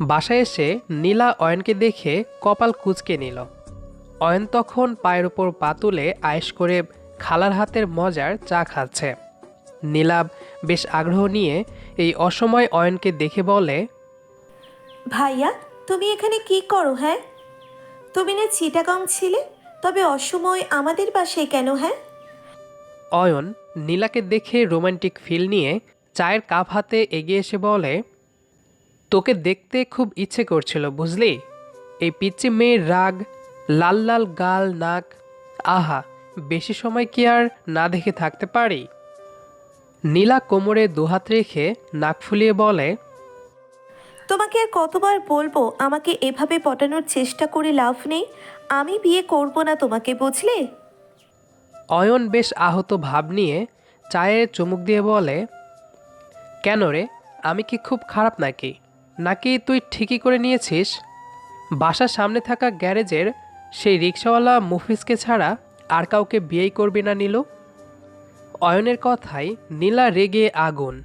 বাসায় এসে নীলা অয়নকে দেখে কপাল কুঁচকে নিল। অয়ন তখন পায়ের ওপর পা তুলে আয়েশ করে খালার হাতের মজার চা খাচ্ছে। নীলা বেশ আগ্রহ নিয়ে এই অসময় অয়নকে দেখে বলে ভাইয়া তুমি এখানে কি করো হ্যাঁ? তুমি না চিটাগং ছিলে তবে অসময় আমাদের বাসায় কেন হ্যাঁ? অয়ন নীলাকে দেখে রোমান্টিক ফিল নিয়ে চায়ের কাপ হাতে এগিয়ে এসে বলে তোকে দেখতে খুব ইচ্ছে করছিল বুঝলি? এই পিচ্চি মেয়ের রাগ লাল লাল গাল নাক আহা বেশি সময় কি আর না দেখে থাকতে পারি? নীলা কোমরে দুহাত রেখে নাক ফুলিয়ে বলে তোমাকে আর কতবার বলব আমাকে এভাবে পটানোর চেষ্টা করে লাভ নেই। আমি বিয়ে করব না তোমাকে বুঝলে? অয়ন বেশ আহত ভাব নিয়ে চায়ে চুমুক দিয়ে বলে কেন রে আমি কি খুব খারাপ নাকি? নাকি তুই ঠিকই করে নিয়েছিস? বাসার সামনে থাকা গ্যারেজের সেই রিক্সাওয়ালা মুফিসকে ছাড়া আর কাউকে বিয়েই করবি না, নীলু। অয়নের কথায় নীলা রেগে আগুন।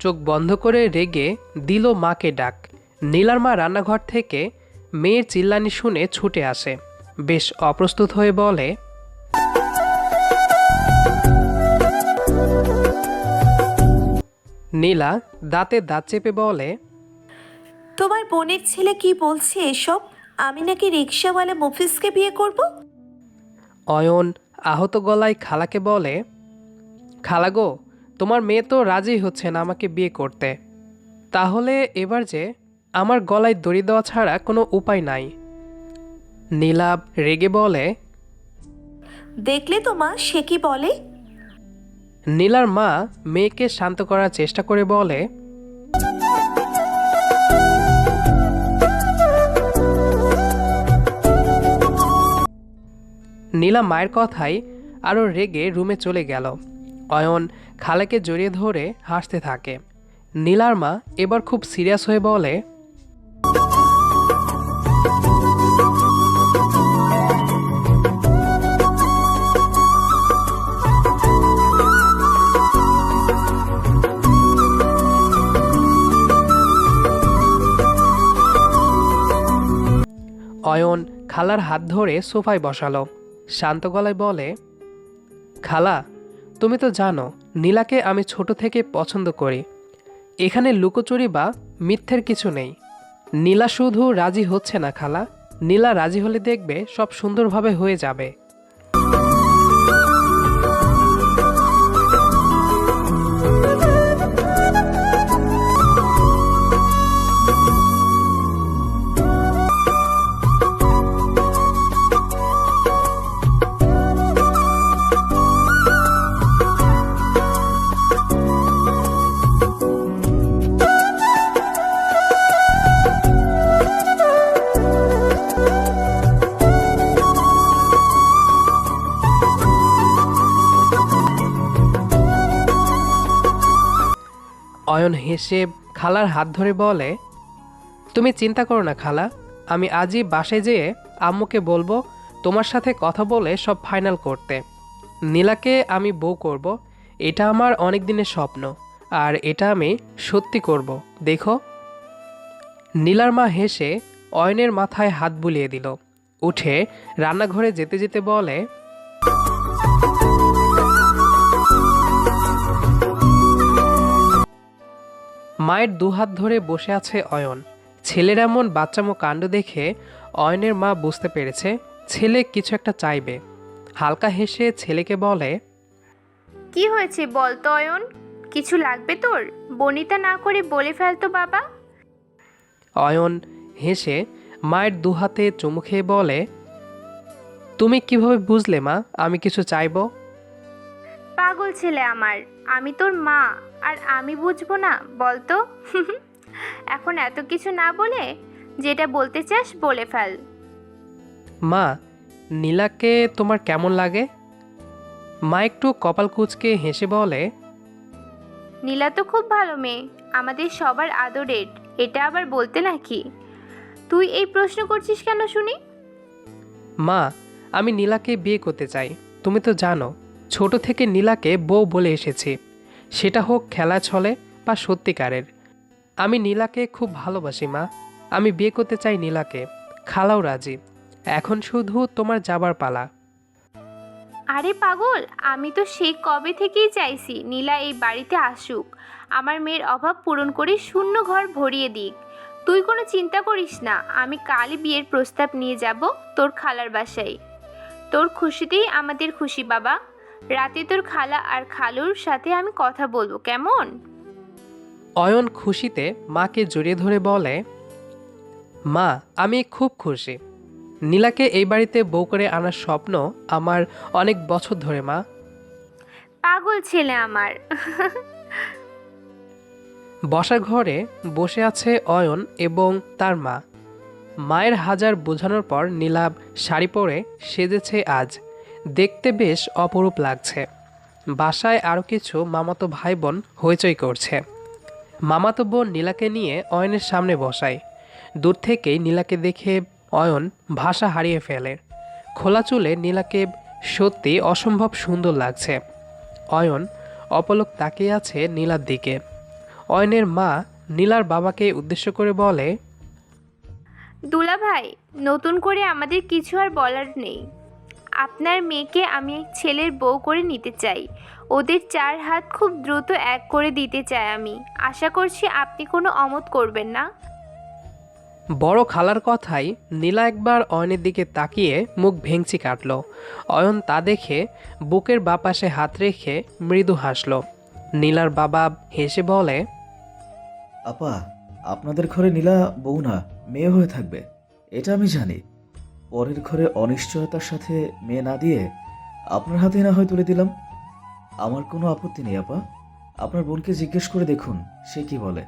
চোখ বন্ধ করে রেগে দিল মাকে ডাক। নীলার মা রান্নাঘর থেকে মেয়ের চিল্লানি শুনে ছুটে আসে। বেশ অপ্রস্তুত হয়ে বলে, নীলা দাঁতে দাঁত চেপে বলে তোমার বোনের ছেলে কি বলছে এসব? আমি নাকি রিক্সাওয়ালা মফিসকে বিয়ে করব? অয়ন আহত গলায় খালাকে বলে খালা গো তোমার মেয়ে তো রাজি হচ্ছে না আমাকে বিয়ে করতে। তাহলে এবার যে আমার গলায় দড়ি দেওয়া ছাড়া কোনো উপায় নাই। নীলাভ রেগে বলে দেখলে তো মা সে কি বলে? নীলার মা মেয়েকে শান্ত করার চেষ্টা করে বলে নীলা মায়ের কথায় আরও রেগে রুমে চলে গেল। অয়ন খালাকে জড়িয়ে ধরে হাসতে থাকে। নীলার মা এবার খুব সিরিয়াস হয়ে বলে, অয়ন, খালার হাত ধরে সোফায় বসালো। শান্ত গলায় বলে, খালা, তুমি তো জানো, নীলাকে আমি ছোট থেকে পছন্দ করি। এখানে লুকোচুরি বা মিথ্যের কিছু নেই। নীলা শুধু রাজি হচ্ছে না, খালা। নীলা রাজি হলে দেখবে সব সুন্দরভাবে হয়ে যাবে। অয়ন হেসে খালার হাত ধরে বলে, তুমি চিন্তা করো না খালা, আমি আজই বাসে যেয়ে আম্মুকে বলব, তোমার সাথে কথা বলে সব ফাইনাল করতে। নীলাকে আমি বউ করব, এটা আমার অনেক দিনের স্বপ্ন, আর এটা আমি সত্যি করব, দেখো। নীলার মা হেসে অয়নের মাথায় হাত বুলিয়ে দিল। উঠে রান্নাঘরে যেতে যেতে বলে মায়ের দুহাত ধরে বসে আছে অয়ন। ছেলের এমন বাচ্চামো কাণ্ড দেখে অয়নের মা বুঝতে পেরেছে ছেলে কিছু একটা চাইবে। হালকা হেসে ছেলেকে বলে কি হয়েছে বল তো অয়ন? কিছু লাগবে তোর? বনিতা না করে বলে ফেলতো বাবা। অয়ন হেসে মায়ের দুহাতে চুমু খেয়ে বলে তুমি কীভাবে বুঝলে মা আমি কিছু চাইব? পাগল ছেলে আমার। আমি তোর মা আর আমি বুঝব না বল তো এখন এত কিছু না বলে যেটা বলতে চাস বলে ফেল। মা নীলাকে তোমার কেমন লাগে? মা একটু কপাল কুচকে হেসে বলে নীলা তো খুব ভালো মেয়ে আমাদের সবার আদরের এটা আবার বলতে নাকি? তুই এই প্রশ্ন করছিস কেন শুনি? মা আমি নীলাকে বিয়ে করতে চাই তুমি তো জানো। ছোট থেকে নীলাকে বউ বলে এসেছি। সেটা হোক খেলা ছলে বা সত্যিকারের। আমি নীলাকে খুব ভালোবাসি, মা। আমি বিয়ে করতে চাই নীলাকে। খালাও রাজি। এখন শুধু তোমার যাবার পালা। আরে পাগল, আমি তো সেই কবে থেকেই চাইছি নীলা এই বাড়িতে আসুক। আমার মেয়ের অভাব পূরণ করে শূন্য ঘর ভরিয়ে দিক। তুই কোনো চিন্তা করিস না, আমি কালই বিয়ের প্রস্তাব নিয়ে যাব তোর খালার বাসায়। তোর খুশিতেই আমাদের খুশি, বাবা। রাতে তোর খালা আর খালুর সাথে আমি কথা বলব কেমন? অয়ন খুশিতে মাকে জড়িয়ে ধরে বলে মা আমি খুব খুশি। নীলাকে এই বাড়িতে বউ করে আনার স্বপ্ন আমার অনেক বছর ধরে মা। পাগল ছেলে আমার। বসার ঘরে বসে আছে অয়ন এবং তার মা। মায়ের হাজার বোঝানোর পর নীলাভ শাড়ি পরে সেজেছে আজ। দেখতে বেশ অপরূপ লাগছে। বাসায় আরও কিছু মামাতো ভাই বোন হইচই করছে। মামাতো বোন নীলাকে নিয়ে অয়নের সামনে বসায়। দূর থেকেই নীলাকে দেখে অয়ন ভাষা হারিয়ে ফেলে। খোলা চুলে নীলাকে সত্যি অসম্ভব সুন্দর লাগছে। অয়ন অপলক তাকিয়ে আছে নীলার দিকে। অয়নের মা নীলার বাবাকে উদ্দেশ্য করে বলে দুলা ভাই নতুন করে আমাদের কিছু আর বলার নেই। আপনার মেয়েকে আমি ছেলের বউ করে নিতে চাই। ওদের চার হাত খুব দ্রুত এক করে দিতে চাই আমি। আশা করছি আপনি কোনো অমত করবেন না। বড় খালার কথাই নীলা একবার অয়নের দিকে তাকিয়ে মুখ ভেঙচি কাটল। অয়ন তা দেখে বুকের বাপাশে হাত রেখে মৃদু হাসল। নীলার বাবা হেসে বলে আপা আপনাদের ঘরে নীলা বউ না মেয়ে হয়ে থাকবে। এটা আমি জানি। পরের ঘরে অনিশ্চয়তার সাথে মেয়ে না দিয়ে আপনার হাতে না হয় তুলে দিলাম। আমার কোনো আপত্তি নেই আপা। আপনার বোনকে জিজ্ঞেস করে দেখুন সে কি বলে।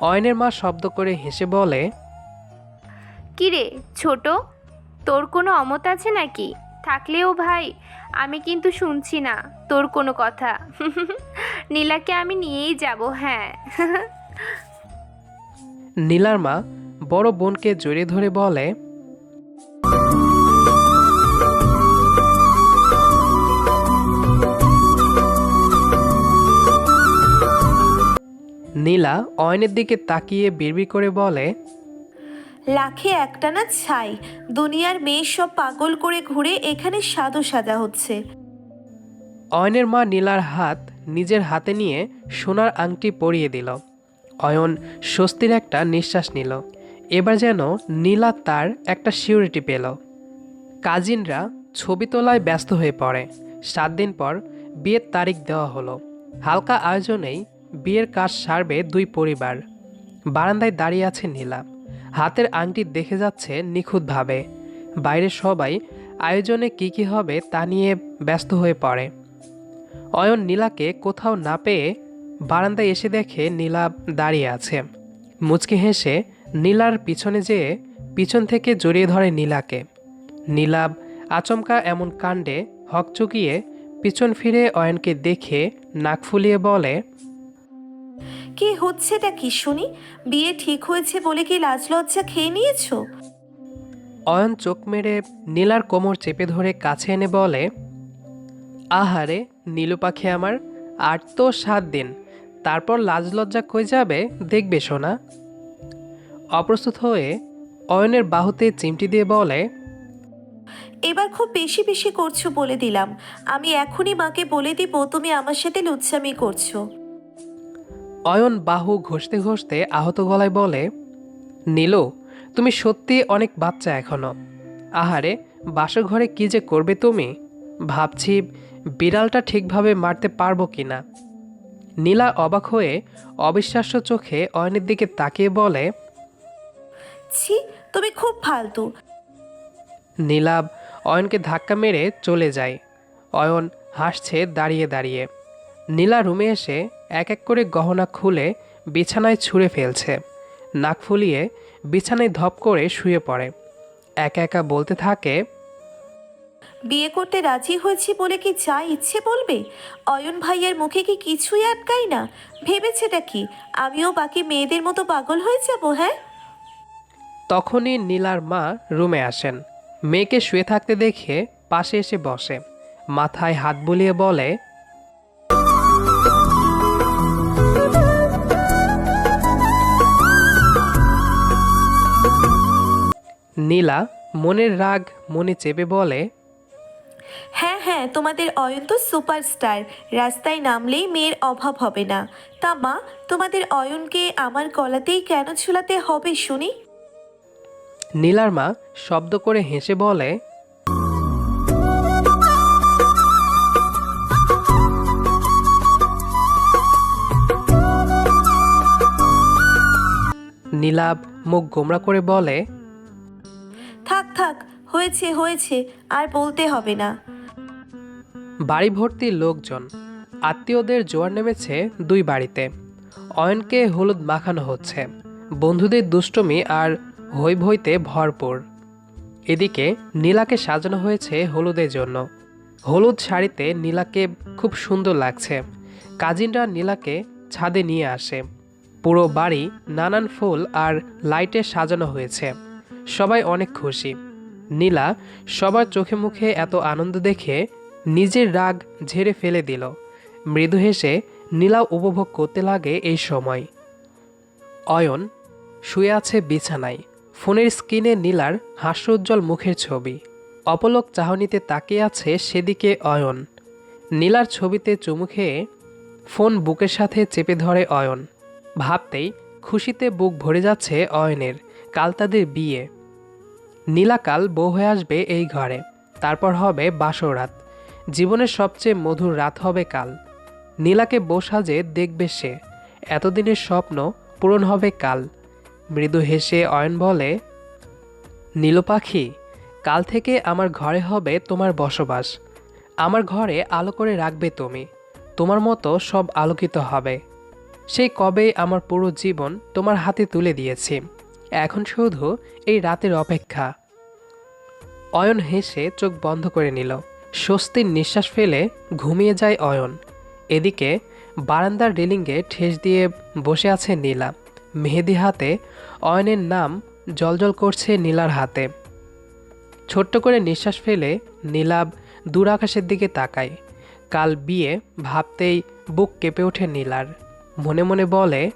অয়নের মা শব্দ করে হেসে বলে কিরে ছোট তোর কোনো অমত আছে নাকি? থাকলেও ভাই আমি কিন্তু শুনছি না তোর কোনো কথা। নীলাকে আমি নিয়েই যাব হ্যাঁ। নীলার মা বড় বোনকে জড়িয়ে ধরে বলে নীলা অয়নের দিকে তাকিয়ে বিড়বিড় করে বলে লাখে একটা না ছাই। দুনিয়ার মেয়ে সব পাগল করে ঘুরে এখানে সাদো সাজা হচ্ছে। অয়নের মা নীলার হাত নিজের হাতে নিয়ে সোনার আংটি পরিয়ে দিল। অয়ন স্বস্তির একটা নিঃশ্বাস নিল। এবার যেন নীলা তার একটা সিউরিটি পেল। কাজিনরা ছবি তোলায় ব্যস্ত হয়ে পড়ে। সাত দিন পর বিয়ের তারিখ দেওয়া হলো। হালকা আয়োজনেই বিয়ের কাজ সারবে দুই পরিবার। বারান্দায় দাঁড়িয়ে আছে নীলা। হাতের আংটি দেখে যাচ্ছে নিখুঁতভাবে। বাইরে সবাই আয়োজনে কি কি হবে তা নিয়ে ব্যস্ত হয়ে পড়ে। অয়ন নীলাকে কোথাও না পেয়ে বারান্দায় এসে দেখে নীলা দাঁড়িয়ে আছে। মুচকি হেসে নীলার পিছনে যেয়ে পিছন থেকে জড়িয়ে ধরে নীলাকে। নীলাব আচমকা এমন কাণ্ডে হক হকচকিয়ে পিছন ফিরে অয়নকে দেখে নাক ফুলিয়ে বলে কি হচ্ছেটা কি শুনি? বিয়ে ঠিক হয়েছে বলে কি লাজ লজ্জা খেয়ে নিয়েছো? অয়ন চোখ মেরে নীলার কোমর চেপে ধরে কাছে এনে বলে আহারে নীলু পাখি আমার আর তো সাত দিন। তারপর লাজ লজ্জা কই যাবে? দেখবে সোনা। অপ্রস্তুত হয়ে অয়নের বাহুতে চিমটি দিয়ে বলে এবার খুব বেশি বেশি করছ বলে দিলাম। আমি এখনই মাকে বলে দিব তুমি আমার সাথে লুচ্ছামি করছ। অয়ন বাহু ঘষতে ঘষতে আহত গলায় বলে নীলু তুমি সত্যি অনেক বাচ্চা এখনও। আহারে বাসঘরে কি যে করবে তুমি? ভাবছি বিড়ালটা ঠিকভাবে মারতে পারব কি না? নীলা অবাক হয়ে অবিশ্বাস্য চোখে অয়নের দিকে তাকিয়ে বলে ছি তুমি খুব ফালতু। নীলাব অয়নকে ধাক্কা মেরে চলে যায়। অয়ন হাসছে দাঁড়িয়ে দাঁড়িয়ে। নীলা রুমে এসে এক এক করে গহনা খুলে বিছানায় ছুঁড়ে ফেলছে। নাক ফুলিয়ে বিছানায় ধপ করে শুয়ে পড়ে। একা একা বলতে থাকে বিয়ে করতে রাজি হয়েছি বলে কি যা ইচ্ছে বলবে? অয়ন ভাইয়ের মুখে কি কিছুই আটকাই না? ভেবেছেটা কি? আমিও বাকি মেয়েদের মতো পাগল হয়ে যাব হ্যাঁ? তখনই নীলার মা রুমে আসেন। মেয়েকে শুয়ে থাকতে দেখে পাশে এসে বসে। মাথায় হাত বুলিয়ে বলে নীলা মনের রাগ মনে চেপে বলে হ্যাঁ হ্যাঁ তোমাদের অয়ন তো সুপারস্টার। রাস্তায় নামলেই মেয়ের অভাব হবে না। তা মা তোমাদের অয়নকে আমার গলাতেই কেন ঝুলাতে হবে শুনি? নীলার মা শব্দ করে হেসে বলে নীলাব মুখ গোমরা করে বলে থাক, হয়েছে হয়েছে, আর বলতে হবে না। বাড়ি ভর্তি লোকজন, আত্মীয়দের জোয়ার নেমেছে দুই বাড়িতে। অয়নকে হলুদ মাখানো হচ্ছে। বন্ধুদের দুষ্টমি আর হৈ ভইতে ভরপুর। এদিকে নীলাকে সাজানো হয়েছে হলুদের জন্য। হলুদ শাড়িতে নীলাকে খুব সুন্দর লাগছে। কাজিনরা নীলাকে ছাদে নিয়ে আসে। পুরো বাড়ি নানান ফুল আর লাইটে সাজানো হয়েছে। সবাই অনেক খুশি। নীলা সবার চোখে মুখে এত আনন্দ দেখে নিজের রাগ ঝেড়ে ফেলে দিল। মৃদু হেসে নীলা উপভোগ করতে লাগে এই সময়। অয়ন শুয়ে আছে বিছানায়। ফোনের স্ক্রিনে নীলার হাস্যোজ্জ্বল মুখের ছবি। অপলক চাহনিতে তাকিয়ে আছে সেদিকে অয়ন। নীলার ছবিতে চুমু খেয়ে ফোন বুকের সাথে চেপে ধরে অয়ন। ভাবতেই খুশিতে বুক ভরে যাচ্ছে অয়নের কাল তাদের বিয়ে। নীলাকাল বউ হয়ে আসবে এই ঘরে, তারপর হবে বাসর রাত। জীবনের সবচেয়ে মধুর রাত হবে কাল। নীলাকে বউ সাজে দেখবে সে। এতদিনের স্বপ্ন পূরণ হবে কাল। মৃদু হেসে অয়ন বলে, নীল পাখি, কাল থেকে আমার ঘরে হবে তোমার বসবাস। আমার ঘরে আলো করে রাখবে তুমি। তোমার মতো সব আলোকিত হবে। সেই কবে আমার পুরো জীবন তোমার হাতে তুলে দিয়েছি। এখন শুধু এই রাতের অপেক্ষা। অয়ন হেসে চোখ বন্ধ করে নিল। স্বস্তির নিঃশ্বাস ফেলে ঘুমিয়ে যায় অয়ন। এদিকে বারান্দার রেলিংয়ে ঠেস দিয়ে বসে আছে নীলা। মেহেদি হাতে অয়নের নাম জলজল করছে নীলার হাতে। ছোট্ট করে নিঃশ্বাস ফেলে নীলাব দূর আকাশের দিকে তাকায়। কাল বিয়ে ভাবতেই বুক কেঁপে ওঠে নীলার। মনে মনে বলে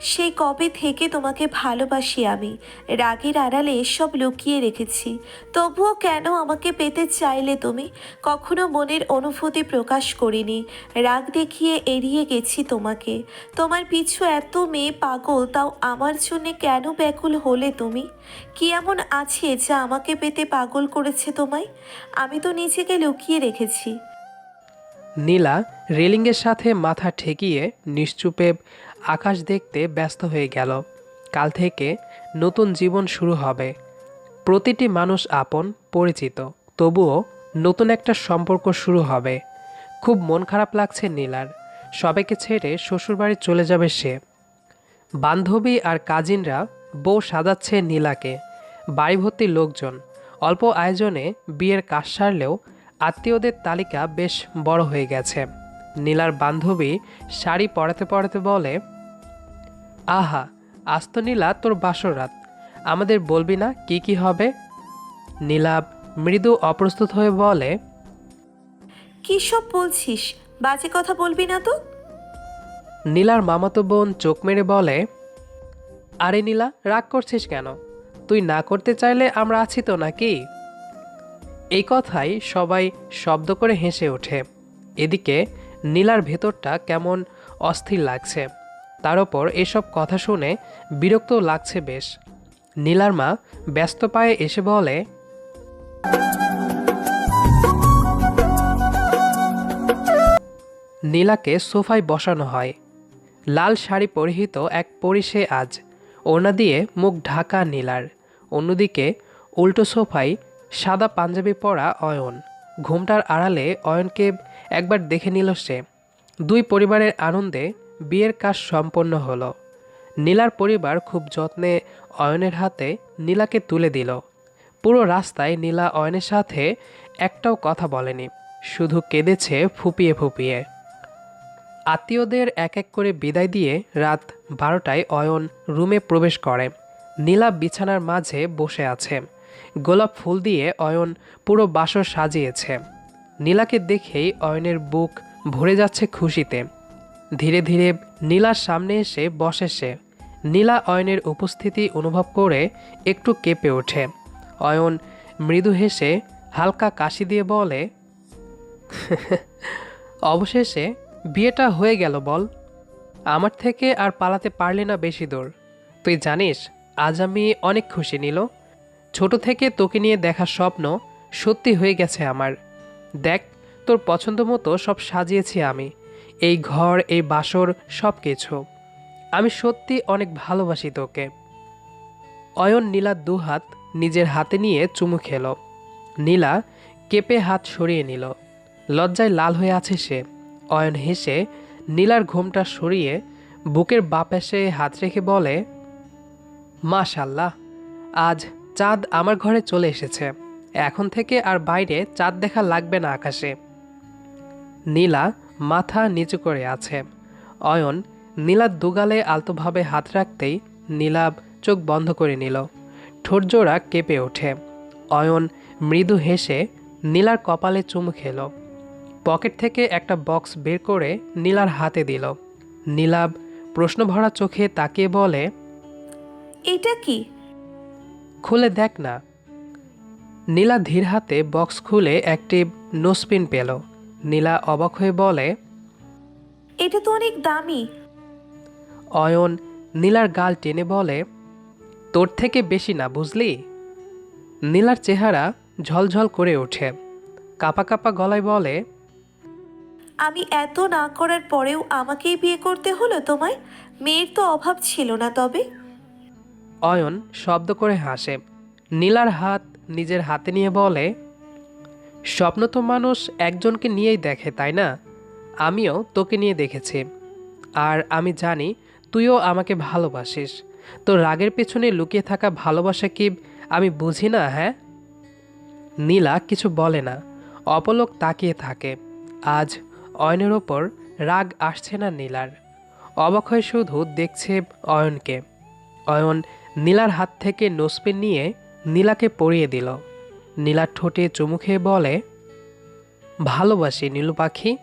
সেই কবে থেকে তোমাকে ভালোবাসি আমি? রাগের আড়ালে সব লুকিয়ে রেখেছি। তবুও কেন আমাকে পেতে চাইলে তুমি? কখনো মনের অনুভূতি প্রকাশ করিনি। রাগ দেখিয়ে এড়িয়ে গেছি তোমাকে। তোমার পিছু এত মেয়ে পাগল, তাও আমার জন্যে কেন ব্যাকুল হলে তুমি? কি এমন আছে যা আমাকে পেতে পাগল করেছে তোমায়? আমি তো নিজেকে লুকিয়ে রেখেছি। নীলা রেলিংয়ের সাথে মাথা ঠেকিয়ে নিশ্চুপে আকাশ দেখতে ব্যস্ত হয়ে গেল। কাল থেকে নতুন জীবন শুরু হবে। প্রতিটি মানুষ আপন, পরিচিত। তবুও নতুন একটা সম্পর্ক শুরু হবে। খুব মন খারাপ লাগছে নীলার। সবাইকে ছেড়ে শ্বশুরবাড়ি চলে যাবে সে। বান্ধবী আর কাজিনরা বউ সাজাচ্ছে নীলাকে। বাড়ি ভর্তি লোকজন। অল্প আয়োজনে বিয়ের কাজ সারলেও আত্মীয়দের তালিকা বেশ বড় হয়ে গেছে। নীলার বান্ধবী শাড়ি পরাতে পরাতে বলে আহা আজ তো নীলা তোর বাসর রাত। আমাদের বলবি না কি কি হবে? নীলাব মৃদু অপ্রস্তুত হয়ে বলে কী সব বলছিস? বাজে কথা বলবি না তো? নীলার মামাতো বোন চোখ মেরে বলে আরে নীলা রাগ করছিস কেন? তুই না করতে চাইলে আমরা আছি তো নাকি? এই কথাই সবাই শব্দ করে হেসে ওঠে। এদিকে নীলার ভেতরটা কেমন অস্থির লাগছে। তার ওপর এসব কথা শুনে বিরক্ত লাগছে বেশ। নীলার মা ব্যস্ত পায়ে এসে বলে, নীলাকে সোফায় বসানো হয়। লাল শাড়ি পরিহিত এক পরিষে আজ। ওনা দিয়ে মুখ ঢাকা নীলার। অন্যদিকে উল্টো সোফায় সাদা পাঞ্জাবি পরা অয়ন। ঘুমটার আড়ালে অয়নকে একবার দেখে নিল সে। দুই পরিবারের আনন্দে বিয়ের কাজ সম্পন্ন হলো। নীলার পরিবার খুব যত্নে অয়নের হাতে নীলাকে তুলে দিল। পুরো রাস্তায় নীলা অয়নের সাথে একটাও কথা বলেনি, শুধু কেঁদেছে ফুপিয়ে ফুপিয়ে। আত্মীয়দের এক এক করে বিদায় দিয়ে রাত বারোটায় অয়ন রুমে প্রবেশ করে। নীলা বিছানার মাঝে বসে আছে। গোলাপ ফুল দিয়ে অয়ন পুরো বাসর সাজিয়েছে। নীলাকে দেখেই অয়নের বুক ভরে যাচ্ছে খুশিতে। ধীরে ধীরে নীলার সামনে এসে বসে সে। নীলা অয়নের উপস্থিতি অনুভব করে একটু কেঁপে ওঠে। অয়ন মৃদু হেসে হালকা কাশি দিয়ে বলে, অবশেষে বিয়েটা হয়ে গেল বল। আমার থেকে আর পালাতে পারলি না বেশি দূর। তুই জানিস, আজ আমি অনেক খুশি, নিল। ছোট থেকে তোকে নিয়ে দেখা স্বপ্ন সত্যি হয়ে গেছে আমার। দেখ, তোর পছন্দ মতো সব সাজিয়েছি আমি। এই ঘর, এই বাসর সব কিছু আমি সত্যি অনেক ভালোবাসি তোকে। অয়ন নীলার দুহাত নিজের হাতে নিয়ে চুমু খেল। নীলা কেঁপে হাত সরিয়ে নিল। লজ্জায় লাল হয়ে আছে সে। অয়ন হেসে নীলার ঘোমটা সরিয়ে বুকের বাপাশে হাত রেখে বলে, মাশাল্লাহ, আজ চাঁদ আমার ঘরে চলে এসেছে। এখন থেকে আর বাইরে চাঁদ দেখা লাগবে না আকাশে। নীলা মাথা নিচু করে আছে। অয়ন নীলার দুগালে আলতোভাবে হাত রাখতেই নীলাব চোখ বন্ধ করে নিল। ঠোঁটজোড়া কেঁপে ওঠে। অয়ন মৃদু হেসে নীলার কপালে চুমু খেল। পকেট থেকে একটা বক্স বের করে নীলার হাতে দিল। নীলাব প্রশ্নভরা চোখে তাকিয়ে বলে এটা কি? খুলে দেখ না। নীলা ধীর হাতে বক্স খুলে একটি নোসপিন পেল। নীলা অবাক হয়ে বলে এটা তো অনেক দামি। অয়ন নীলার গাল টেনে বলে তোর থেকে বেশি না বুঝলি? নীলার চেহারা ঝলঝল করে ওঠে। কাপা কাপা গলায় বলে আমি এত না করার পরেও আমাকেই বিয়ে করতে হলো তোমায়? মেয়ের তো অভাব ছিল না তবে? অয়ন শব্দ করে হাসে। নীলার হাত নিজের হাতে নিয়ে বলে স্বপ্ন তো মানুষ একজনকে নিয়েই দেখে, তাই না? আমিও তোকে নিয়ে দেখেছি। আর আমি জানি তুইও আমাকে ভালোবাসিস। তো রাগের পেছনে লুকিয়ে থাকা ভালোবাসা কি আমি বুঝি না হ্যাঁ? নীলা কিছু বলে না। অপলক তাকিয়ে থাকে। আজ অয়নের ওপর রাগ আসছে না নীলার। অবাক হয়ে শুধু দেখছে অয়নকে। অয়ন নীলার হাত থেকে নোসপিন নিয়ে নীলাকে পরিয়ে দিল। নীলার ঠোঁটে চুমু খেয়ে বলে, ভালোবাসি, নীলু পাখি।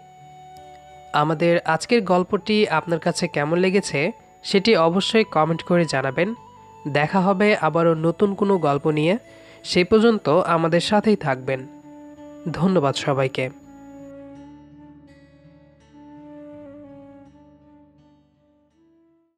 আমাদের আজকের গল্পটি আপনার কাছে কেমন লেগেছে সেটি অবশ্যই কমেন্ট করে জানাবেন। দেখা হবে আবারও নতুন কোনো গল্প নিয়ে। সে পর্যন্ত আমাদের সাথেই থাকবেন। ধন্যবাদ সবাইকে।